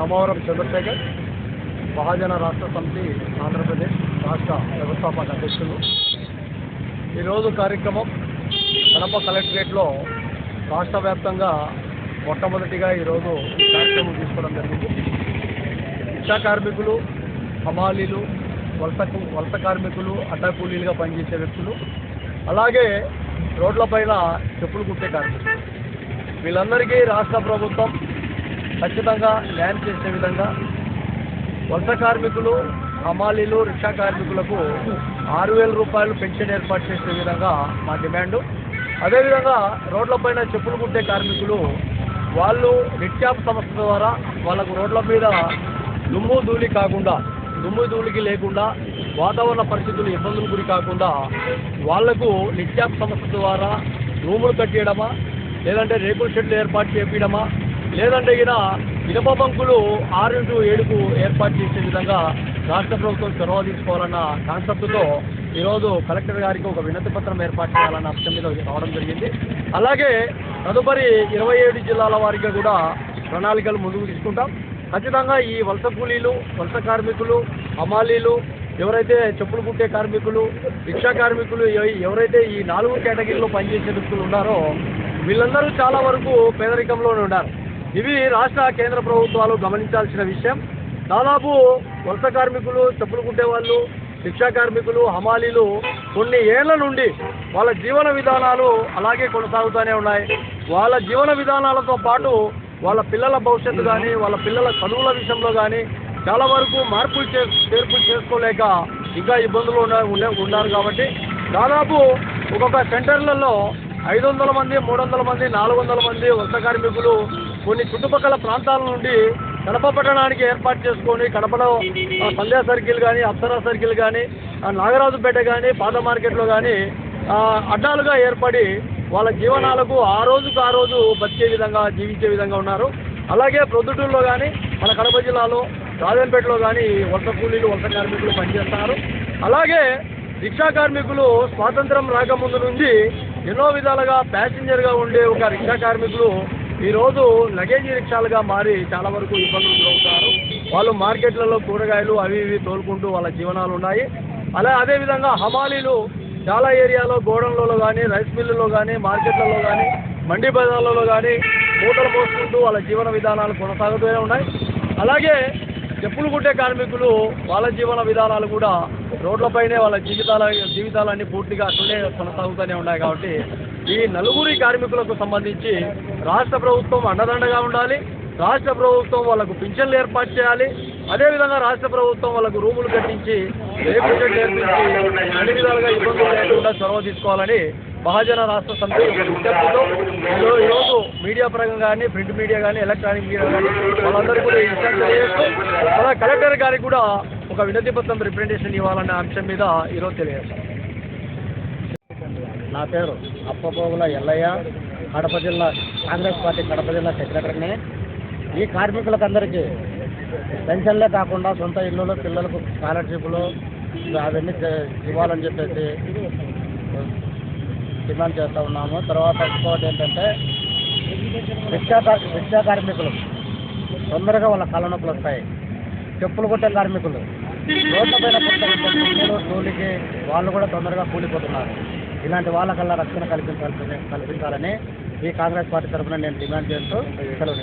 రామవరం చంద్రశేఖర్ మహాజన రాష్ట్ర సమితి ఆంధ్రప్రదేశ్ రాష్ట్ర వ్యవస్థాపక అధ్యక్షులు. ఈరోజు కార్యక్రమం కడప కలెక్టరేట్లో రాష్ట్ర వ్యాప్తంగా మొట్టమొదటిగా ఈరోజు కార్యక్రమం తీసుకోవడం జరిగింది. రిక్షా కార్మికులు హమాలీలు వలస వలస కార్మికులు అడ్డా కూలీలుగా పనిచేసే వ్యక్తులు అలాగే రోడ్లపైన చెప్పులు కుట్టే కార్మికులు. వీళ్ళందరికీ రాష్ట్ర ప్రభుత్వం ఖచ్చితంగా న్యాయం చేసే విధంగా వలస కార్మికులు హమాలీలు రిక్షా కార్మికులకు ఆరు వేల రూపాయలు పెన్షన్ ఏర్పాటు చేసే విధంగా మా డిమాండు. అదేవిధంగా రోడ్లపైన చెప్పులు కుట్టే కార్మికులు వాళ్ళు నిత్యాప్ సంస్థ ద్వారా వాళ్ళకు రోడ్ల మీద దుమ్ము ధూళి కాకుండా దుమ్ము ధూళికి లేకుండా వాతావరణ పరిస్థితులు ఇబ్బందులు గురి కాకుండా వాళ్ళకు నిత్యాప్ సంస్థ ద్వారా రూములు కట్టేయడమా లేదంటే రేకుల షెడ్లు ఏర్పాటు చేపించడమా లేదంటే ఈయన ఇనప బంకులు ఆరు ఇంటూ ఏడుకు ఏర్పాటు చేసే విధంగా రాష్ట్ర ప్రభుత్వం చొరవ తీసుకోవాలన్న కాన్సెప్ట్తో ఈరోజు కలెక్టర్ గారికి ఒక వినతి పత్రం ఏర్పాటు చేయాలన్న అంశం మీద రావడం జరిగింది. అలాగే తదుపరి ఇరవై ఏడు జిల్లాల వారికి కూడా ప్రణాళికలు ముందుకు తీసుకుంటాం. ఖచ్చితంగా ఈ వలస కూలీలు వలస కార్మికులు హమాలీలు ఎవరైతే చెప్పులు కుట్టే కార్మికులు రిక్షా కార్మికులు ఎవరైతే ఈ నాలుగు కేటగిరీలో పనిచేసే వ్యక్తులు ఉన్నారో వీళ్ళందరూ చాలా వరకు పేదరికంలోనే ఉన్నారు. ఇవి రాష్ట్ర కేంద్ర ప్రభుత్వాలు గమనించాల్సిన విషయం. దాదాపు వలస కార్మికులు చెప్పులు కుట్టేవాళ్ళు వాళ్ళు కార్మికులు హమాలీలు కొన్ని ఏళ్ళ నుండి వాళ్ళ జీవన విధానాలు అలాగే కొనసాగుతూనే ఉన్నాయి. వాళ్ళ జీవన విధానాలతో పాటు వాళ్ళ పిల్లల భవిష్యత్తు కానీ వాళ్ళ పిల్లల చదువుల విషయంలో కానీ చాలా వరకు మార్పులు చే చేర్పులు చేసుకోలేక ఇంకా ఇబ్బందులు ఉండే- ఉన్నారు కాబట్టి దాదాపు ఒక్కొక్క సెంటర్లలో ఐదు వందల మంది మూడు వందల మంది నాలుగు వందల మంది వలస కార్మికులు కొన్ని చుట్టుపక్కల ప్రాంతాల నుండి కడప పట్టణానికి ఏర్పాటు చేసుకొని కడపలో పల్లె సంధ్యా సర్కిల్ కానీ అప్సరా సర్కిల్ కానీ నాగరాజుపేట కానీ పాత మార్కెట్లో కానీ అడ్డాలుగా ఏర్పడి వాళ్ళ జీవనాలకు ఆ రోజుకు ఆ రోజు బతికే విధంగా జీవించే విధంగా ఉన్నారు. అలాగే ప్రొద్దుటూరులో కానీ మన కడప జిల్లాలో రాజంపేటలో కానీ వలస కూలీలు వలస కార్మికులు పనిచేస్తున్నారు అలాగే రిక్షా కార్మికులు స్వాతంత్రం రాకముందు నుంచి ఎన్నో విధాలుగా ప్యాసింజర్గా ఉండే ఒక రిక్షా కార్మికులు ఈరోజు లగేజీ రిక్షాలుగా మారి చాలా వరకు ఇబ్బందులు గురవుతున్నారు వాళ్ళు మార్కెట్లలో కూరగాయలు అవి ఇవి తోలుకుంటూ వాళ్ళ జీవనాలు ఉన్నాయి. అలా అదేవిధంగా హమాలీలు చాలా ఏరియాలో గోడౌన్లలో కానీ రైస్ మిల్లులో కానీ మార్కెట్లలో కానీ మండి బజార్లలో కానీ మూటలు పోసుకుంటూ వాళ్ళ జీవన విధానాలు కొనసాగుతూనే ఉన్నాయి. అలాగే చెప్పులు కుట్టే కార్మికులు వాళ్ళ జీవన విధానాలు కూడా రోడ్లపైనే వాళ్ళ జీవితాల జీవితాలన్నీ పూర్తిగా అట్లనే కొనసాగుతూనే ఉన్నాయి కాబట్టి ఈ నలుగురి కార్మికులకు సంబంధించి రాష్ట్ర ప్రభుత్వం అండదండగా ఉండాలి. రాష్ట్ర ప్రభుత్వం వాళ్ళకు పింఛన్లు ఏర్పాటు చేయాలి. అదేవిధంగా రాష్ట్ర ప్రభుత్వం వాళ్ళకు రూములు కట్టించి రేపు నేర్పించి అన్ని విధాలుగా ఇబ్బందులు లేకుండా చొరవ తీసుకోవాలని మహాజన రాష్ట్ర సమితి విజ్ఞప్తితో ఈరోజు మీడియా పరంగా కానీ ప్రింట్ మీడియా కానీ ఎలక్ట్రానిక్ మీడియా కానీ వాళ్ళందరికీ కూడా ఈ తెలియజేస్తూ అలా కలెక్టర్ గారికి కూడా ఒక వినతి పత్రం రిప్రజెంటేషన్ ఇవ్వాలన్న అంశం మీద ఈరోజు తెలియజేస్తాం నా పేరు అప్పపోగుల ఎల్లయ్య కడప జిల్లా కాంగ్రెస్ పార్టీ కడప జిల్లా సెక్రటరీని. ఈ కార్మికులకందరికీ పెన్షన్లే కాకుండా సొంత ఇల్లులు పిల్లలకు స్కాలర్షిప్లు అవన్నీ ఇవ్వాలని చెప్పేసి డిమాండ్ చేస్తూ ఉన్నాము. తర్వాత ఇంకోటి ఏంటంటే రిక్షా కార్- రిక్షా కార్మికులు తొందరగా వాళ్ళ కాళ్ళ వస్తాయి. చెప్పులు కొట్టే కార్మికులు రోడ్ల పైన పుట్టే కూలికి వాళ్ళు కూడా తొందరగా కూలిపోతున్నారు. ఇలాంటి వాళ్ళకల్లా రక్షణ కల్పించాల్సి కల్పించాలని ఈ కాంగ్రెస్ పార్టీ తరఫున నేను డిమాండ్ చేస్తూ సెలవు